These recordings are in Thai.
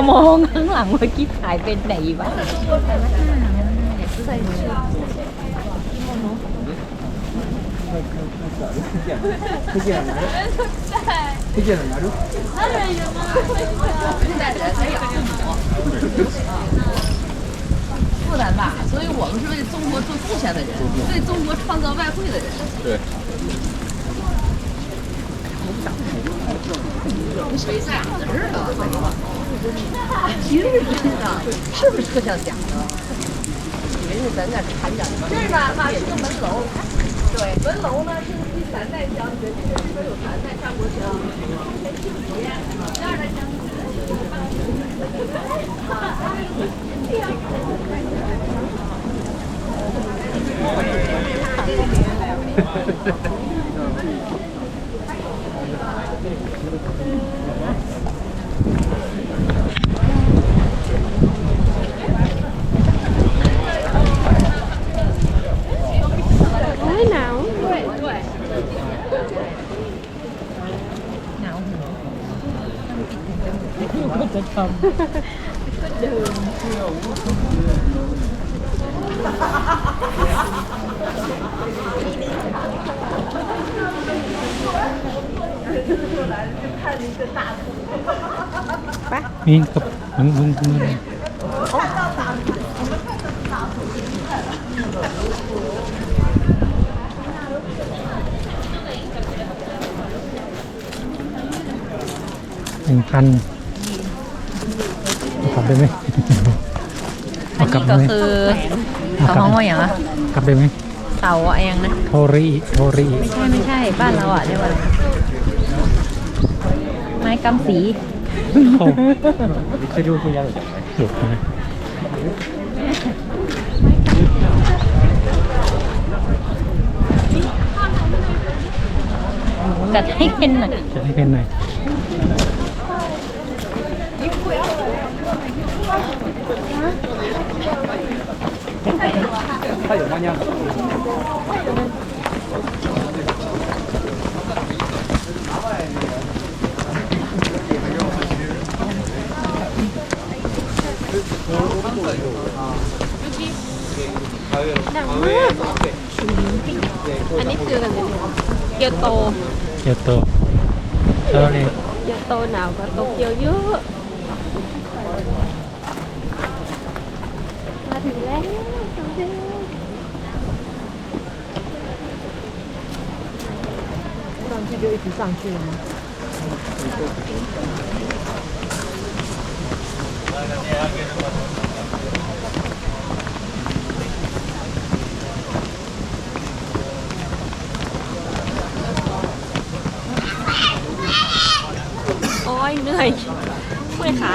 有冇？可能能会结大嘅地吧？嗯推荐了哪路？推荐了哪路？哪里有吗？负担大，所以我们是为中国做贡献的人，为中国创造外汇的人。对。没事，没事的。真是真的，是不是特像假的？以为是咱那产假呢？是呢，那是个门楼。对，门楼呢是第三代将军，这边有三代上过香，忠贞不移。第二代将军，哈哈哈哈哈！哈哈哈哈。 พี่ก็จะทำก็เดินนี่กับมึงมึงมึงหนึ่งพัน ได้ไหมอันนี้ก็คือเขาห้องว่าอย่างอะกลับได้ไหมเสาอะยังนะโทรีโทรีไม่ใช่ไม่ใช่บ้านเราอะเรียกว่าอะไรไม้กำสีจะดูคุณยายหรือยังไหมหลุดไหมจะให้เป็นหน่อยจะให้เป็นหน่อย 太有观念了。อันนี้คืออะไรเกียวโต เกียวโตเออเนี่ยเกียวโตหนาวกว่าโตเกียวเยอะ มาถึงแล้ว 上去就一直上去了吗？โอ้ยเหนื่อยเมื่อยขา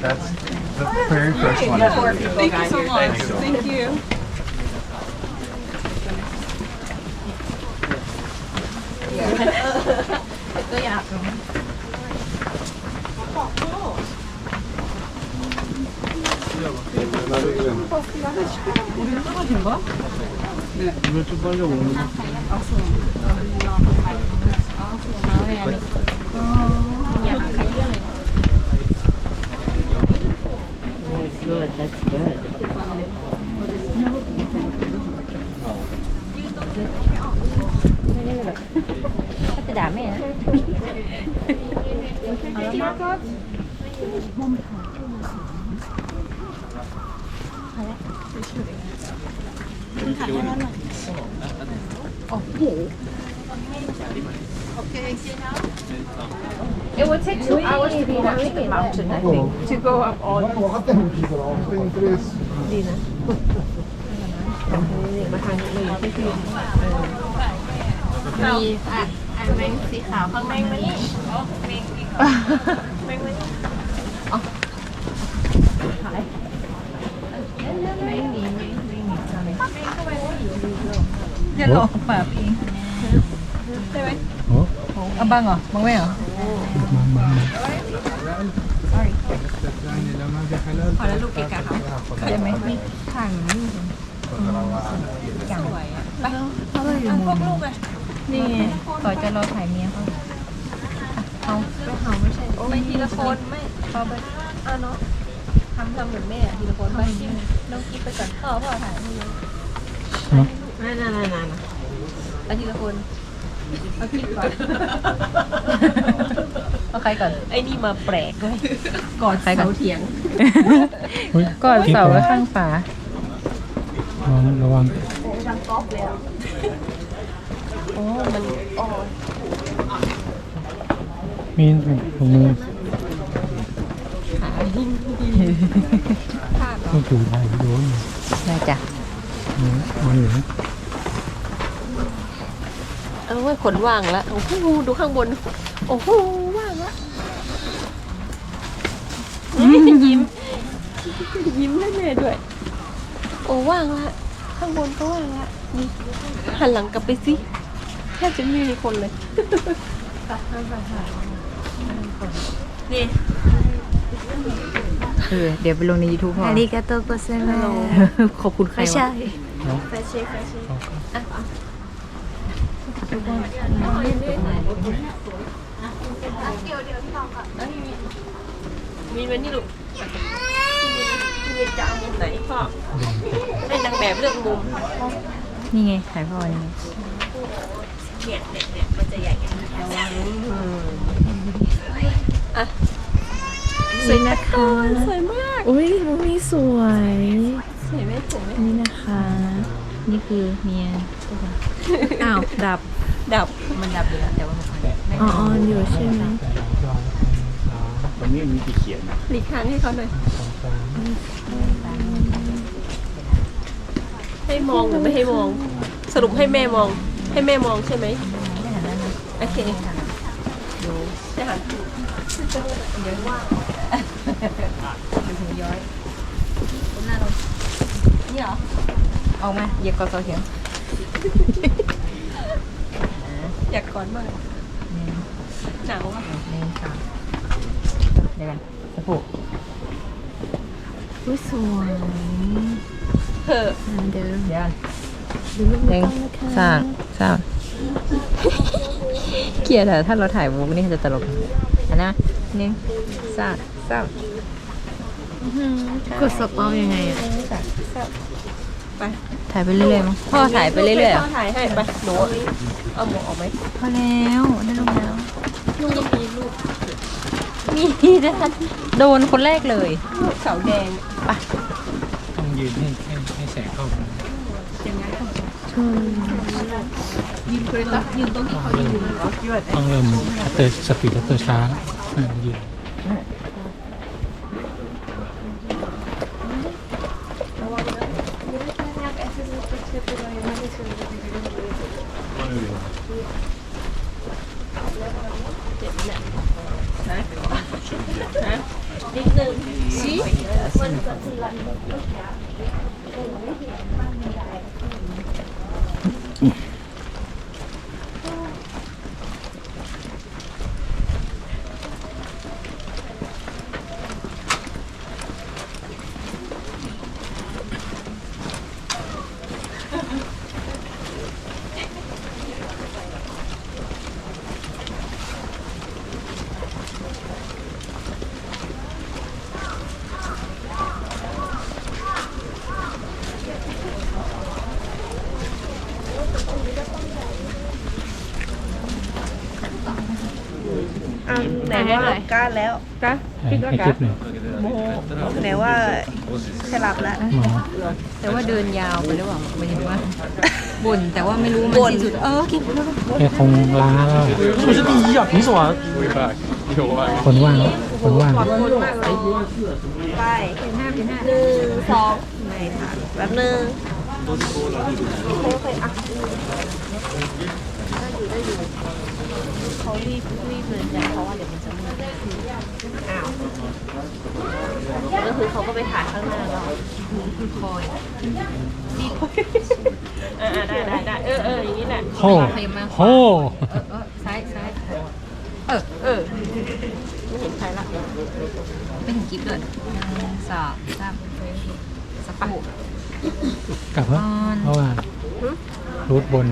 That's the very first one. Thank you so much. Thank you. 우리 떨어진 거? 네. 오늘 좀 빨리 오는 거. 아, Good, that's good. Cái đám này á. Hãy subscribe cho kênh Ghiền Mì Gõ Để không bỏ lỡ những video hấp dẫn It would take two hours to go up to the mountain, I think, to go up all. these. ดีนะนี่มาทางนี้ที่คือมีอ่ะอันแมงสีขาวข้างในมันนี่อ๋อแมงอีกเหรอแมงมันนี่อ๋อหายแมงหนีแมงหนีแมงเข้าไปแล้วเดี๋ยวหลอกแบบเอง เอาบังเหรอบังไม่เหรอมามามาพอแล้วลูกเกะกะเขาได้ไหมข้างนี้อย่างไปเขาเลยอยู่พมุวกมลูกอะนี่ไงก่อนจะรอถ่ายเมียเขาเอาไม่ทีละคนไม่เอาไปอะเนาะทำทำเหมือนแม่ทีละคนไปน้องกิ๊บไปก่อนพ่อพ่อถ่ายให้ดูเนาะนั่นนั่นนั่นนั่นเอาทีละคน เอากิ๊บก่อน เอาใครก่อน ไอ้นี่มาแปลกเลยกอดเสาเถียงเฮ้ยก่อนกิ๊บเสาเหรไว้อข้างฝา ระวังระวังโอ้ มันอ๋อมีถุงมือต้องถูไทยโดนได้จ้ะมันอยู่นะ เออว่าขนว่างแล้วโอ้โหดูข้างบน โอ้โหว่างแล้วยิ้ม ยิ้มให้แม่ด้วย โอ้ว่างละข้างบนก็ว่างละนี่หันหลังกลับไปสิแทบจะไม่มีคนเลยนี่เออเดี๋ยวไปลงใน YouTube พออาริกาโตโกเซมาขอบคุณใครไม่วะ ใช่เนาะแฟชเช่แฟชเช่ มีมันนี่ลูกพี่มีจะเอามุมไหนพ่อให้นางแบบเลือกมุมนี่ไงถ่ายพ่อนี่ไงเนี่ยเนี่ยเนี่ยมันจะใหญ่ระวังอะสวยนะคะสวยมาก อุ้ยมุมนี้สวย สวยไหมสวยไหมนี่นะคะ นี่คือเมียอ้าว ดับ ดับ มันดับอยู่แล้วแต่ว่ามันไม่อ๋อออนอยู่ใช่ไหมตรงนี้มีที่เขียนนะหลีกทางให้เขาหน่อยให้มองหรือไม่ให้มอง สรุปให้แม่มอง ให้แม่มองใช่ไหมไม่หันหน้านะโอเคดูจะหันนี่เหรอออกมาเหยียบกอเสาเถียง อยากก่อนมากหนาวอะหนึ่งสองเดี๋ยวกันสะโพกอุ้ยสวยเถอะอ่าเดี๋ยวเดี๋ยวกันดูรูปหนี้นึ่งต้องนะคะสามสามเกลียดอะถ้าเราถ่ายวงนี่จะตลกอันนะหนึ่งสามสามกดสปอยังไงอะ ไปถ่ายไปเรื่อยๆมั้งพ่อถ่ายไปเรื่อยๆเหรพ่ออถ่ายให้ไปหนูเอาหมวกออกไหมพอแล้วได้ลงแล้วลูกมีลูกมีนะคะโดนคนแรกเลยลูกเสาแดงต้องยืนให้ให้ให้แสงเข้ามายืนเลยต้องยืนตรงที่เขายืนต้องเริ่มเตอร์สปีดเตอร์ช้าอ่ายืน นิดนึงสิ ไหนว่าก้านแล้ว จ้ะ ให้ให้คลิปหนึ่ง ไหนว่าสลับแล้ว หมอ แต่ว่าเดินยาวไปหรือเปล่าหมายถึงว่าบ่นแต่ว่าไม่รู้มันสิ้นสุดเออกินแล้ว แค่คงล้าแล้ว 不是第一呀，凭什么？Way back，有 back。 คนว่างคนว่าง ไปหนึ่งสองไม่ทันแป๊บนึง เขารีบรีบเลยนะเพราะว่าเดี๋ยวมันจะมืดอ้าวก็คือเขาก็ไปถ่ายข้างหน้าเราคอยอ่าได้ได้ได้เออเอออย่างนี้แหละโอ้โหเออเออซ้ายซ้ายเออเออไม่เห็นใครละไม่เห็นกิ๊บเลยสองสามสปั กกลับแล้วเพราะว่ารูทบน